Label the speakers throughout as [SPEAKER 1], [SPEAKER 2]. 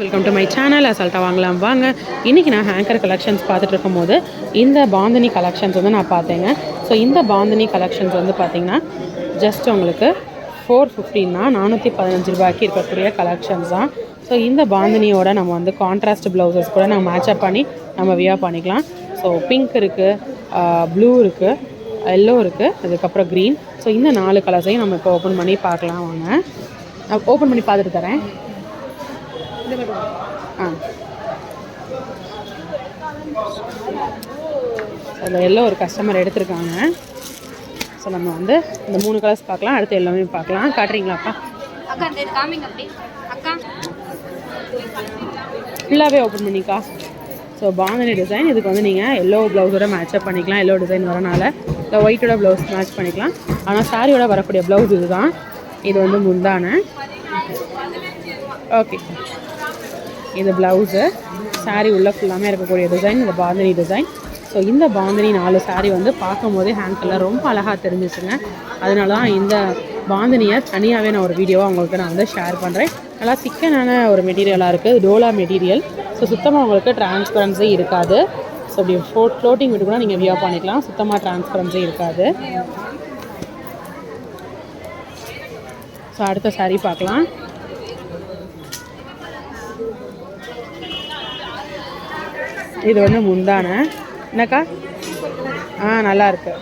[SPEAKER 1] Welcome to my channel அசால்ட்டாக வாங்கலாம். வாங்க. இன்றைக்கி நான் ஹேங்கர் கலெக்ஷன்ஸ் பார்த்துட்டு இருக்கும்போது இந்த பாந்தினி கலெக்ஷன்ஸ் வந்து நான் பார்த்தேங்க. ஸோ இந்த பாந்தினி கலெக்ஷன்ஸ் வந்து பார்த்திங்கன்னா ஜஸ்ட் உங்களுக்கு ஃபோர் ஃபிஃப்டின்னா நானூற்றி பதினஞ்சு ரூபாய்க்கு இருக்கக்கூடிய கலெக்ஷன்ஸ் தான். ஸோ இந்த பாந்தினியோட நம்ம வந்து கான்ட்ராஸ்ட் ப்ளவுசஸ் கூட நம்ம மேட்சப் பண்ணி நம்ம வியா பண்ணிக்கலாம். ஸோ பிங்க் இருக்குது ப்ளூ இருக்குது எல்லோ இருக்குது அதுக்கப்புறம் க்ரீன் ஸோ இந்த நாலு கலர்ஸையும் நம்ம இப்போ ஓப்பன் பண்ணி பார்க்கலாம் வாங்க. நான் ஓப்பன் பண்ணி பார்த்துட்டு தரேன். ஆ. அதில் எல்லோ ஒரு கஸ்டமர் எடுத்திருக்காங்க. ஸோ நம்ம வந்து இந்த மூணு கலர்ஸ் பார்க்கலாம். அடுத்து எல்லாமே பார்க்கலாம். காட்டுறீங்களாப்பா?
[SPEAKER 2] அக்கா இந்த இது காமிங்க அப்படி. அக்கா.
[SPEAKER 1] ஃபுல்லாகவே ஓப்பன் பண்ணிக்கா. ஸோ பாந்தனி டிசைன் இதுக்கு வந்து நீங்கள் எல்லோ ப்ளவுஸோட மேட்சப் பண்ணிக்கலாம். எல்லோ டிசைன் வரனால. இல்லை ஒயிட்டோட ப்ளவுஸ் மேட்ச் பண்ணிக்கலாம். ஆனால் சாரியோட வரக்கூடிய ப்ளவுஸ் இதுதான். இது வந்து முந்தான. ஓகே இது ப்ளவுஸு சாரீ உள்ளே ஃபுல்லாமே இருக்கக்கூடிய டிசைன் இந்த பாந்தினி டிசைன் ஸோ இந்த பாந்தினி நாலு சாரீ வந்து பார்க்கும் போதே ஹேண்ட் கலர் ரொம்ப அழகாக தெரிஞ்சிச்சுங்க. அதனால தான் இந்த பாந்தினியை தனியாகவே நான் ஒரு வீடியோவாக உங்களுக்கு நான் வந்து ஷேர் பண்ணுறேன் நல்லா சிக்கனான ஒரு மெட்டீரியலாக இருக்குது டோலா மெட்டீரியல் ஸோ சுத்தமாக உங்களுக்கு டிரான்ஸ்பரன்ஸே இருக்காது. ஸோ அப்படி ஃபோ ஃப்ளோட்டிங் விட்டு கூட நீங்கள் வியூ பண்ணிக்கலாம். சுத்தமாக டிரான்ஸ்பரன்ஸே இருக்காது. ஸோ அடுத்த சாரீ பார்க்கலாம். இது வந்து முந்தானை. என்னக்கா? ஆ நல்லா இருக்கு.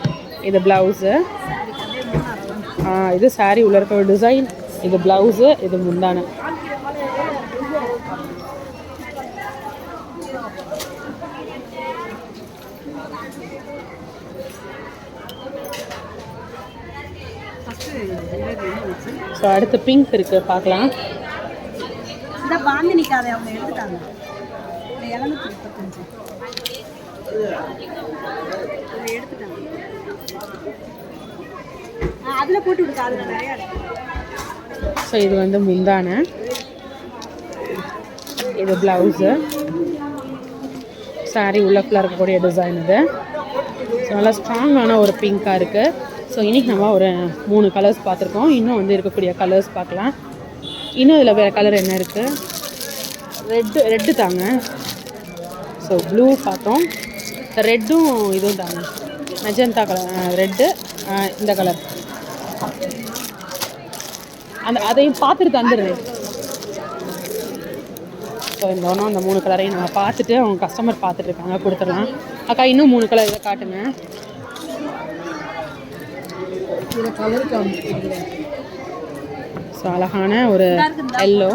[SPEAKER 1] இது ப்ளவுஸு ஆ இது சாரீ உள்ள இருக்க டிசைன் இது ப்ளவுஸு இது முந்தானை. ஸோ அடுத்து பிங்க் இருக்கு பார்க்கலாம்.
[SPEAKER 3] அதான் இந்த பாந்தினிக்காதை அவங்க எடுத்துட்டாங்க. இந்த முப்பத்தஞ்சு. எடுத்துட்டாங்க. ஆ, அதுல போட்டு விடுங்க அதுல நிறைய
[SPEAKER 1] ஸோ இது வந்து முந்தான. இது ப்ளவுஸு saree உள்ள இருக்கக்கூடிய டிசைன் இது. ஸோ நல்லா ஸ்ட்ராங்கான ஒரு பிங்காக இருக்குது ஸோ இன்றைக்கி நம்ம ஒரு மூணு கலர்ஸ் பார்த்துருக்கோம். இன்னும் வந்து இருக்கக்கூடிய கலர்ஸ் பார்க்கலாம். இன்னும் இதில் வேறு கலர் என்ன இருக்குது ரெட்டு ரெட்டு தாங்க. ஸோ ப்ளூ பார்த்தோம். ரெட்டும் இதுவும் தாங்க. மெஜந்தா கலர் ரெட்டு இந்த கலர் அந்த அதையும் பார்த்துட்டு தந்துடுறேன் ஸோ இந்த ஒன்றும் அந்த மூணு கலரையும் நம்ம பார்த்துட்டு அவங்க கஸ்டமர் பார்த்துட்டு இருக்காங்க கொடுத்துடலாம். அக்கா இன்னும் மூணு கலர் இதை காட்டுங்க. ஸோ அழகான ஒரு எல்லோ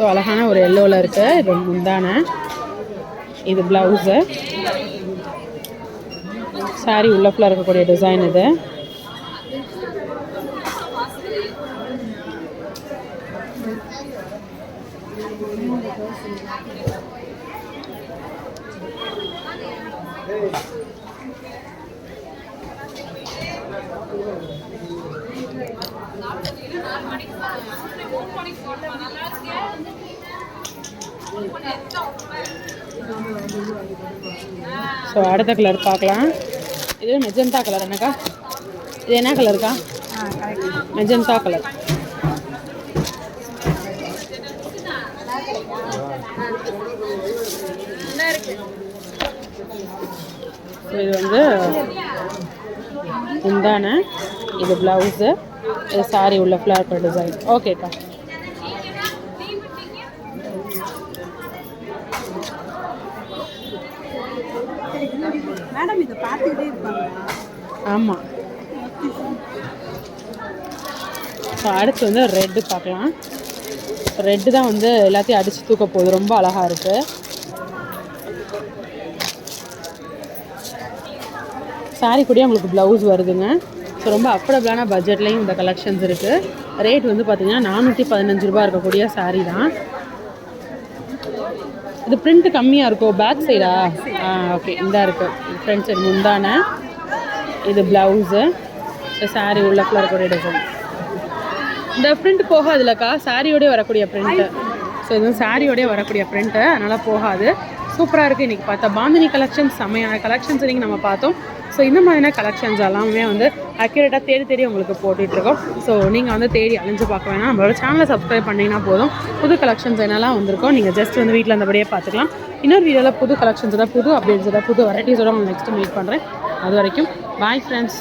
[SPEAKER 1] ஸோ அழகான ஒரு எல்லோவில் இருக்கு இது முந்தான. இது ப்ளவுஸு சாரி உள்ள ஃபுல்லாக இருக்கக்கூடிய டிசைன் இது. ஸோ அடுத்த கலர் பார்க்கலாம். இது மெஜந்தா கலர் என்னக்கா? இது என்ன கலருக்கா மெஜந்தா கலர் இது வந்து முந்தான இது ப்ளவுஸு இது சாரி உள்ள ஃப்ளவர் டிசைன் ஓகேக்கா
[SPEAKER 3] மேடம் இதை பார்த்துக்கிட்டே இருப்பாங்க.
[SPEAKER 1] ஆமாம் ஸோ அடுத்து வந்து ரெட்டு பார்க்கலாம். ரெட்டு தான் வந்து எல்லாத்தையும் அடித்து தூக்க போகுது. ரொம்ப அழகாக இருக்குது சாரி கூடயே உங்களுக்கு ப்ளவுஸ் வருதுங்க. ஸோ ரொம்ப அஃபோர்டபுளான பட்ஜெட்லேயும் இந்த கலெக்ஷன்ஸ் இருக்குது ரேட் வந்து பார்த்திங்கன்னா நானூற்றி பதினஞ்சு ரூபா இருக்கக்கூடிய சாரீ தான். இது பிரிண்ட் கம்மியாக இருக்கும் பேக் சைடா ஆ ஓகே இந்தா இருக்குது ஃப்ரண்ட் சைடு முந்தான. இது ப்ளவுஸு சாரீ உள்ள ஃபுல்லாக இருக்கக்கூடிய டிசைன் இந்த பிரிண்ட் போகாதுலக்கா. சாரியோடய வரக்கூடிய பிரிண்ட்டு ஸோ இது சாரியோடய வரக்கூடிய பிரிண்ட்டு அதனால் போகாது. சூப்பராக இருக்குது இன்றைக்கி பார்த்தா பாந்தினி கலெக்ஷன்ஸ் செம்மையான கலெக்ஷன்ஸ் இன்றைக்கி நம்ம பார்த்தோம். ஸோ இந்த மாதிரியான கலெக்ஷன்ஸ் எல்லாமே வந்து அக்யூரேட்டாக தேடி தேடி உங்களுக்கு போட்டுட்ருக்கோம். ஸோ நீங்கள் வந்து தேடி அழிஞ்சு பார்க்க வேணாம். நம்மளோட சேனலை சப்ஸ்கிரைப் பண்ணிங்கன்னா போதும். புது கலெக்ஷன்ஸ் என்னெல்லாம் வந்திருக்கோம் நீங்கள் ஜஸ்ட் வந்து வீட்டில் இருந்தபடியே பார்த்துக்கலாம். இன்னொரு வீடியோவில் புது கலெக்ஷன்ஸோட புது அப்டேட்ஸோட புது வெரைட்டிஸோட உங்களுக்கு நெக்ஸ்ட் மீட் பண்ணுறேன் அது வரைக்கும் பாய் ஃப்ரெண்ட்ஸ்